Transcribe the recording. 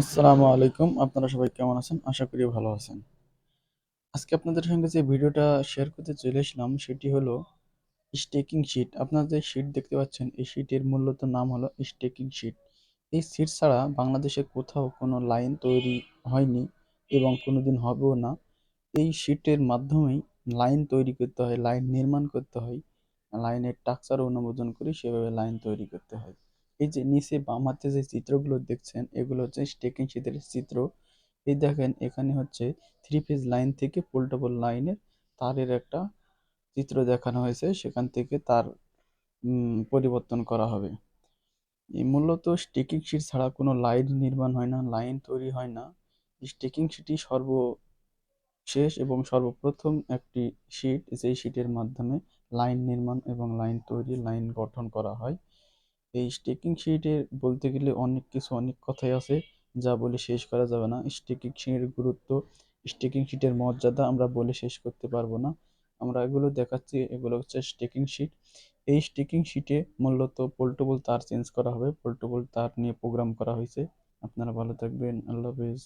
আসসালামু আলাইকুম। আপনারা সবাই কেমন আছেন? আশা করি ভালো আছেন। আজকে আপনাদের সঙ্গে যে ভিডিওটা শেয়ার করতে চলে এসলাম সেটি হলো স্টেকিং শিট আপনারা যে শিট দেখতে পাচ্ছেন, এই শিটের মূলত নাম হলো স্টেকিং শিট এই শিট ছাড়া বাংলাদেশে কোথাও কোনো লাইন তৈরি হয়নি এবং কোনোদিন হবেও না। এই শিটের মাধ্যমেই লাইন তৈরি করতে হয় লাইন নির্মাণ করতে হয় লাইনের টাকচার অনুমোদন করে সেভাবে লাইন তৈরি করতে হয়। এই যে নিচে বাম হাতে যে চিত্রগুলো দেখছেন, এগুলো হচ্ছে স্টেকিং শিটের চিত্র। এই দেখেন এখানে হচ্ছে থ্রি ফেজ লাইন থেকে পোল্টেবল লাইনের তারের একটা চিত্র দেখানো হয়েছে। সেখান থেকে তার পরিবর্তন করা হবে। মূলত স্টেকিং শিট ছাড়া কোনো লাইন নির্মাণ হয় না লাইন তৈরি হয় না। স্টেকিং শিটই সর্ব শেষ এবং সর্বপ্রথম একটি শিট যেই শিটের মাধ্যমে লাইন নির্মাণ এবং লাইন তৈরি লাইন গঠন করা হয়। এই স্টেকিং শিটের বলতে গেলে অনেক কিছু, অনেক কথাই আছে। যা বলে শেষ করা যাবে না। স্টেকিং শিটের গুরুত্ব স্টেকিং শিটের মর্যাদা আমরা বলে শেষ করতে পারব না। আমরা এগুলো দেখাচ্ছি। এগুলো হচ্ছে স্টেকিং শিট এই স্টেকিং শিটে মূলত পোল্টেবল তার চেঞ্জ করা হবে। পোল্টেবল তার নিয়ে প্রোগ্রাম করা হয়েছে। আপনারা ভালো থাকবেন। আল্লাহ হাফেজ।